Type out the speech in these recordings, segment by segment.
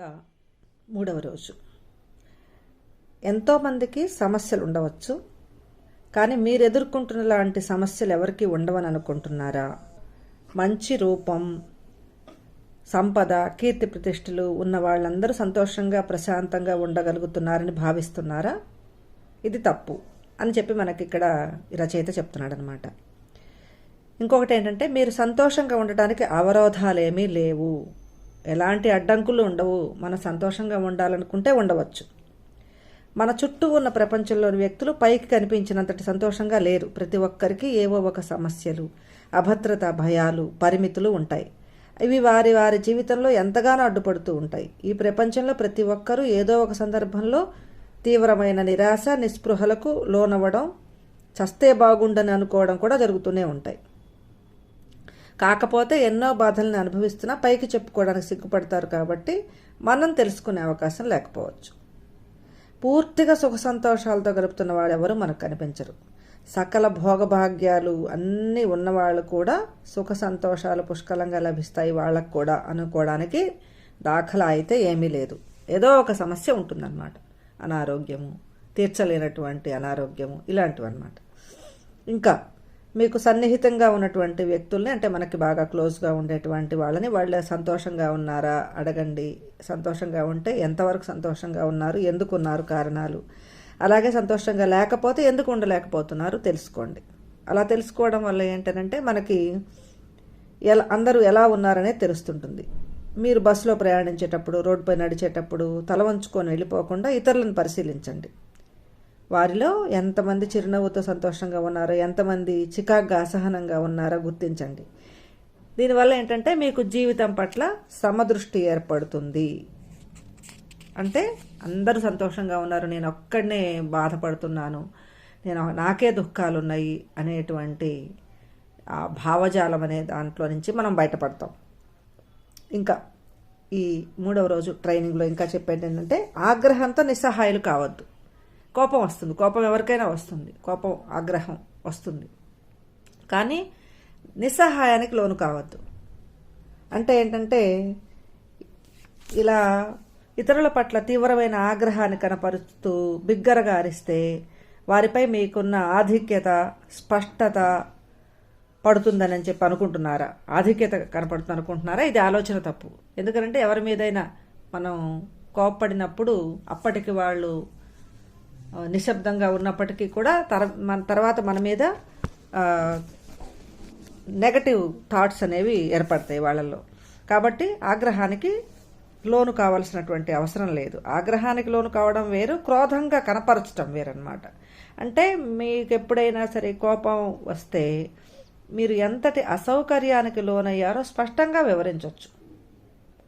ఇక మూడవ రోజు. ఎంతోమందికి సమస్యలు ఉండవచ్చు కానీ మీరు ఎదుర్కొంటున్న లాంటి సమస్యలు ఎవరికి ఉండవని అనుకుంటున్నారా? మంచి రూపం సంపద కీర్తి ప్రతిష్టలు ఉన్న వాళ్ళందరూ సంతోషంగా ప్రశాంతంగా ఉండగలుగుతున్నారని భావిస్తున్నారా? ఇది తప్పు అని చెప్పి మనకి ఇక్కడ ఈ రచయిత చెప్తున్నాడు అనమాట ఇంకొకటి ఏంటంటే మీరు సంతోషంగా ఉండటానికి అవరోధాలు ఏమీ లేవు. ఎలాంటి అడ్డంకులు ఉండవు. మనం సంతోషంగా ఉండాలనుకుంటే ఉండవచ్చు. మన చుట్టూ ఉన్న ప్రపంచంలోని వ్యక్తులు పైకి కనిపించినంతటి సంతోషంగా లేరు. ప్రతి ఒక్కరికి ఏవో ఒక సమస్యలు అభద్రత భయాలు పరిమితులు ఉంటాయి. ఇవి వారి వారి జీవితంలో ఎంతగానో అడ్డుపడుతూ ఉంటాయి. ఈ ప్రపంచంలో ప్రతి ఒక్కరూ ఏదో ఒక సందర్భంలో తీవ్రమైన నిరాశ నిస్పృహలకు లోనవ్వడం చస్తే బాగుండని అనుకోవడం కూడా జరుగుతూనే ఉంటాయి. కాకపోతే ఎన్నో బాధల్ని అనుభవిస్తున్నా పైకి చెప్పుకోవడానికి సిగ్గుపడతారు కాబట్టి మనం తెలుసుకునే అవకాశం లేకపోవచ్చు. పూర్తిగా సుఖ సంతోషాలతో గడుపుతున్న వాళ్ళెవరూ మనకు కనిపించరు. సకల భోగభాగ్యాలు అన్నీ ఉన్నవాళ్ళు కూడా సుఖ సంతోషాలు పుష్కలంగా లభిస్తాయి వాళ్ళకు కూడా అనుకోవడానికి దాఖలా అయితే ఏమీ లేదు. ఏదో ఒక సమస్య ఉంటుందన్నమాట. అనారోగ్యము తీర్చలేనటువంటి అనారోగ్యము ఇలాంటివి అన్నమాట ఇంకా మీకు సన్నిహితంగా ఉన్నటువంటి వ్యక్తుల్ని అంటే మనకి బాగా క్లోజ్గా ఉండేటువంటి వాళ్ళని వాళ్ళ సంతోషంగా ఉన్నారా? అడగండి. సంతోషంగా ఉంటే ఎంతవరకు సంతోషంగా ఉన్నారు? ఎందుకు ఉన్నారు కారణాలు? అలాగే సంతోషంగా లేకపోతే ఎందుకు ఉండలేకపోతున్నారు? తెలుసుకోండి. అలా తెలుసుకోవడం వల్ల ఏంటంటే మనకి ఎలా అందరూ ఎలా ఉన్నారనే తెలుస్తుంటుంది. మీరు బస్సులో ప్రయాణించేటప్పుడు రోడ్డుపై నడిచేటప్పుడు తల వంచుకొని వెళ్ళిపోకుండా ఇతరులను పరిశీలించండి. వారిలో ఎంతమంది చిరునవ్వుతో సంతోషంగా ఉన్నారో ఎంతమంది చికాగ్గా అసహనంగా ఉన్నారో గుర్తించండి. దీనివల్ల ఏంటంటే మీకు జీవితం పట్ల సమదృష్టి ఏర్పడుతుంది. అంటే అందరూ సంతోషంగా ఉన్నారు నేను ఒక్కడనే బాధపడుతున్నాను నేను నాకే దుఃఖాలు ఉన్నాయి అనేటువంటి ఆ భావజాలం అనే దాంట్లో నుంచి మనం బయటపడతాం. ఇంకా ఈ మూడవ రోజు ట్రైనింగ్లో ఇంకా చెప్పేది ఏంటంటే ఆగ్రహంతో నిస్సహాయాలు కావద్దు. కోపం వస్తుంది. కోపం ఎవరికైనా వస్తుంది. కోపం ఆగ్రహం వస్తుంది. కానీ నిస్సహాయానికి లోను కావద్దు. అంటే ఏంటంటే ఇలా ఇతరుల పట్ల తీవ్రమైన ఆగ్రహాన్ని కనపరుస్తూ బిగ్గరగా అరిస్తే వారిపై మీకున్న ఆధిక్యత స్పష్టత పడుతుందని చెప్పి అనుకుంటున్నారా? ఆధిక్యత కనపడుతుంది అనుకుంటున్నారా? ఇది ఆలోచన తప్పు. ఎందుకంటే ఎవరి మీదైనా మనం కోప్పడినప్పుడు అప్పటికి వాళ్ళు నిశ్శబ్దంగా ఉన్నప్పటికీ కూడా తర మన తర్వాత మన మీద నెగటివ్ థాట్స్ అనేవి ఏర్పడతాయి వాళ్ళల్లో. కాబట్టి ఆగ్రహానికి లోను కావాల్సినటువంటి అవసరం లేదు. ఆగ్రహానికి లోను కావడం వేరు క్రోధంగా కనపరచడం వేరనమాట అంటే మీకు ఎప్పుడైనా సరే కోపం వస్తే మీరు ఎంతటి అసౌకర్యానికి లోనయ్యారో స్పష్టంగా వివరించవచ్చు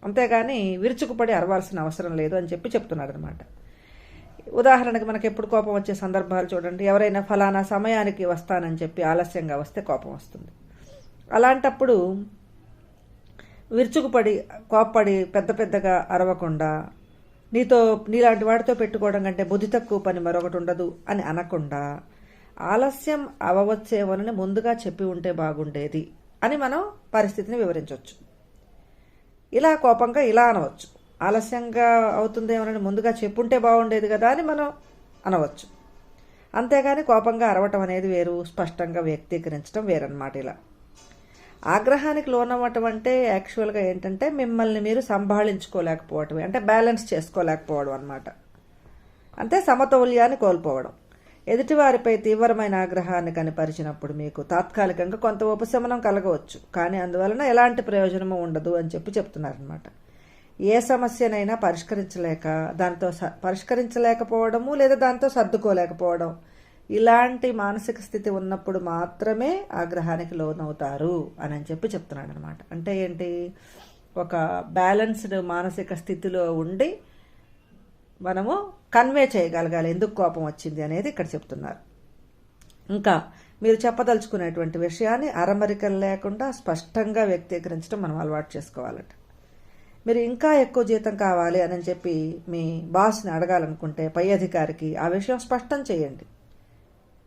అంతేగాని విరుచుకుపడి అరవాల్సిన అవసరం లేదు అని చెప్పి చెప్తున్నాడు అనమాట ఉదాహరణకి మనకి ఎప్పుడు కోపం వచ్చే సందర్భాలు చూడండి. ఎవరైనా ఫలానా సమయానికి వస్తానని చెప్పి ఆలస్యంగా వస్తే కోపం వస్తుంది. అలాంటప్పుడు విరుచుకుపడి కోప్పడి పెద్ద పెద్దగా అరవకుండా నీతో నీలాంటి వాడితో పెట్టుకోవడం కంటే బుద్ధి తక్కువ పని మరొకటి ఉండదు అని అనకుండా ఆలస్యం అవవచ్చేమోనని ముందుగా చెప్పి ఉంటే బాగుండేది అని మనం పరిస్థితిని వివరించవచ్చు. ఇలా కోపంగా ఇలా అనవచ్చు. ఆలస్యంగా అవుతుందేమోనని ముందుగా చెప్పుంటే బాగుండేది కదా అని మనం అనవచ్చు. అంతేగాని కోపంగా అరవటం అనేది వేరు స్పష్టంగా వ్యక్తీకరించడం వేరన్నమాట ఇలా. ఆగ్రహానికి లోనవ్వటం అంటే యాక్చువల్గా ఏంటంటే మిమ్మల్ని మీరు సంభాళించుకోలేకపోవటమే అంటే బ్యాలెన్స్ చేసుకోలేకపోవడం అనమాట అంటే సమతౌల్యాన్ని కోల్పోవడం. ఎదుటివారిపై తీవ్రమైన ఆగ్రహాన్ని కనిపరిచినప్పుడు మీకు తాత్కాలికంగా కొంత ఉపశమనం కలగవచ్చు. కానీ అందువలన ఎలాంటి ప్రయోజనము ఉండదు అని చెప్పి చెప్తున్నారనమాట ఏ సమస్యనైనా పరిష్కరించలేక దాంతో పరిష్కరించలేకపోవడము లేదా దాంతో సర్దుకోలేకపోవడం. ఇలాంటి మానసిక స్థితి ఉన్నప్పుడు మాత్రమే ఆగ్రహానికి లోనవుతారు అని అని చెప్పి చెప్తున్నాడు అనమాట అంటే ఏంటి? ఒక బ్యాలెన్స్డ్ మానసిక స్థితిలో ఉండి మనము కన్వే చేయగలగాలి. ఎందుకు కోపం వచ్చింది అనేది ఇక్కడ చెప్తున్నారు. ఇంకా మీరు చెప్పదలుచుకునేటువంటి విషయాన్ని అరమరికలు లేకుండా స్పష్టంగా వ్యక్తీకరించడం మనం అలవాటు చేసుకోవాలట. మీరు ఇంకా ఎక్కువ జీతం కావాలి అని చెప్పి మీ బాస్ని అడగాలనుకుంటే పై అధికారికి ఆ విషయం స్పష్టం చేయండి.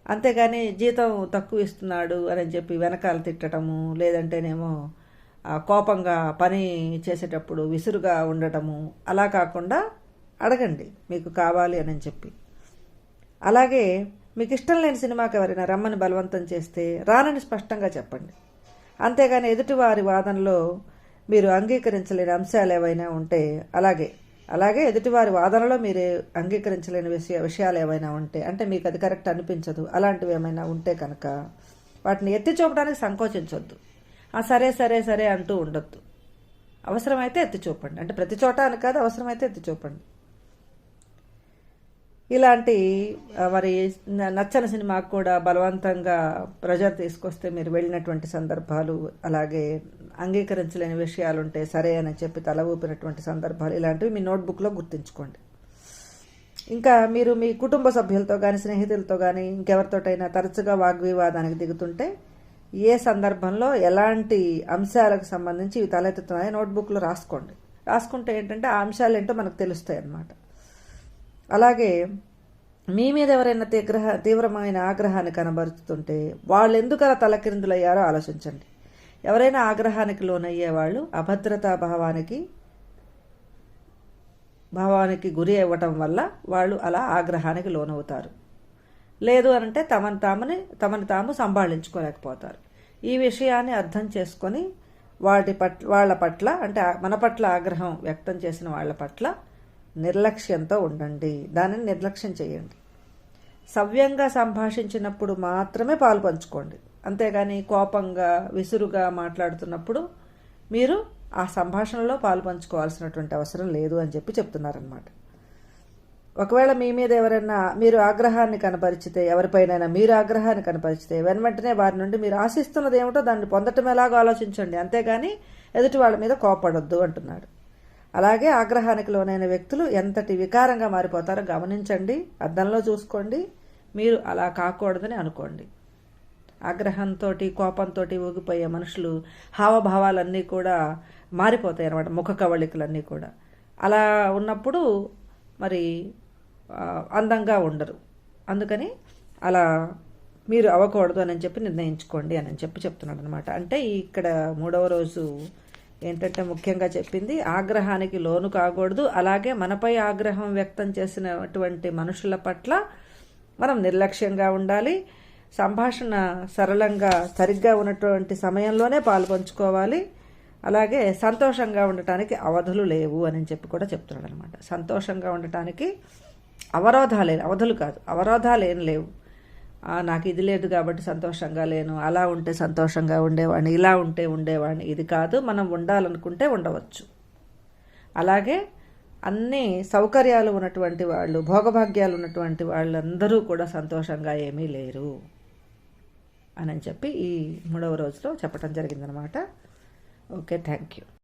అంతేగాని జీతం తక్కువ ఇస్తున్నాడు అని చెప్పి వెనకాల తిట్టడము లేదంటేనేమో కోపంగా పని చేసేటప్పుడు విసురుగా ఉండటము అలా కాకుండా అడగండి మీకు కావాలి అని చెప్పి. అలాగే మీకు ఇష్టం లేని సినిమాకి ఎవరైనా రమ్మని బలవంతం చేస్తే రానని స్పష్టంగా చెప్పండి. అంతేగాని ఎదుటివారి వాదనలో మీరు అంగీకరించలేని అంశాలు ఏవైనా ఉంటే అలాగే అలాగే ఎదుటివారి వాదనలో మీరు అంగీకరించలేని విషయ విషయాలు ఏమైనా ఉంటే అంటే మీకు అది కరెక్ట్ అనిపించదు అలాంటివి ఏమైనా ఉంటే కనుక వాటిని ఎత్తి చూపడానికి సంకోచించొద్దు. ఆ సరే సరే సరే అంటూ ఉండొద్దు. అవసరమైతే ఎత్తి చూపండి. అంటే ప్రతి చోట అని కాదు అవసరమైతే ఎత్తి చూపండి. ఇలాంటి మరి న- నచ్చని సినిమాకు కూడా బలవంతంగా ప్రజలు తీసుకొస్తే మీరు వెళ్ళినటువంటి సందర్భాలు అలాగే అంగీకరించలేని విషయాలు ఉంటే సరే అని చెప్పి తల ఊపినటువంటి సందర్భాలు ఇలాంటివి మీ నోట్బుక్లో గుర్తుంచుకోండి. ఇంకా మీరు మీ కుటుంబ సభ్యులతో కానీ స్నేహితులతో కానీ ఇంకెవరితోటైనా తరచుగా వాగ్వివాదానికి దిగుతుంటే ఏ సందర్భంలో ఎలాంటి అంశాలకు సంబంధించి ఇవి తలెత్తుతున్నాయో నోట్బుక్లో రాసుకోండి. రాసుకుంటే ఏంటంటే ఆ అంశాలు ఏంటో మనకు తెలుస్తాయి అన్నమాట అలాగే మీ మీద ఎవరైనా తీగ్రహ తీవ్రమైన ఆగ్రహాన్ని కనబరుస్తుంటే వాళ్ళు ఎందుకు అలా తలకిందులయ్యారో ఆలోచించండి. ఎవరైనా ఆగ్రహానికి లోనయ్యే వాళ్ళు అభద్రతా భావానికి భావానికి గురి అవ్వటం వల్ల వాళ్ళు అలా ఆగ్రహానికి లోనవుతారు. లేదు అనంటే తమను తామని తమను తాము సంభాళించుకోలేకపోతారు. ఈ విషయాన్ని అర్థం చేసుకొని వాటి పట్ల వాళ్ళ పట్ల అంటే మన పట్ల ఆగ్రహం వ్యక్తం చేసిన వాళ్ళ పట్ల నిర్లక్ష్యంతో ఉండండి. దానిని నిర్లక్ష్యం చేయండి. సవ్యంగా సంభాషించినప్పుడు మాత్రమే పాలు పంచుకోండి. అంతేగాని కోపంగా విసురుగా మాట్లాడుతున్నప్పుడు మీరు ఆ సంభాషణలో పాలు పంచుకోవాల్సినటువంటి అవసరం లేదు అని చెప్పి చెప్తున్నారనమాట ఒకవేళ మీ మీద ఎవరైనా మీరు ఆగ్రహాన్ని కనపరిచితే ఎవరిపైనైనా మీరు ఆగ్రహాన్ని కనపరిచితే వెన వెంటనే వారి నుండి మీరు ఆశిస్తున్నది ఏమిటో దాన్ని పొందటం ఎలాగో ఆలోచించండి. అంతేగాని ఎదుటి వాళ్ళ మీద కోపడొద్దు అంటున్నాడు. అలాగే ఆగ్రహానికి లోనైన వ్యక్తులు ఎంతటి వికారంగా మారిపోతారో గమనించండి అద్దంలో చూసుకోండి మీరు అలా కాకూడదని అనుకోండి. ఆగ్రహంతో కోపంతో ఊగిపోయే మనుషులు హావభావాలన్నీ కూడా మారిపోతాయి అన్నమాట ముఖ కవళికలన్నీ కూడా. అలా ఉన్నప్పుడు మరి అందంగా ఉండరు. అందుకని అలా మీరు అవ్వకూడదు అని చెప్పి నిర్ణయించుకోండి అని చెప్పి చెప్తున్నాడు అనమాట అంటే ఇక్కడ మూడవ రోజు ఏంటంటే ముఖ్యంగా చెప్పింది ఆగ్రహానికి లోను కాకూడదు. అలాగే మనపై ఆగ్రహం వ్యక్తం చేసినటువంటి మనుషుల పట్ల మనం నిర్లక్ష్యంగా ఉండాలి. సంభాషణ సరళంగా సరిగ్గా ఉన్నటువంటి సమయంలోనే పాల్పంచుకోవాలి అలాగే సంతోషంగా ఉండటానికి అవధులు లేవు అని చెప్పి కూడా చెప్తున్నాడు అనమాట సంతోషంగా ఉండటానికి అవరోధాలు అవధులు కాదు అవరోధాలు ఏం లేవు. నాకు ఇది లేదు కాబట్టి సంతోషంగా లేను అలా ఉంటే సంతోషంగా ఉండేవాడిని ఇలా ఉంటే ఉండేవాడిని. ఇది కాదు మనం ఉండాలనుకుంటే ఉండవచ్చు. అలాగే అన్ని సౌకర్యాలు ఉన్నటువంటి వాళ్ళు భోగభాగ్యాలు ఉన్నటువంటి వాళ్ళందరూ కూడా సంతోషంగా ఏమీ లేరు అని చెప్పి ఈ మూడవ రోజులో చెప్పడం జరిగిందనమాట ఓకే థ్యాంక్ యూ.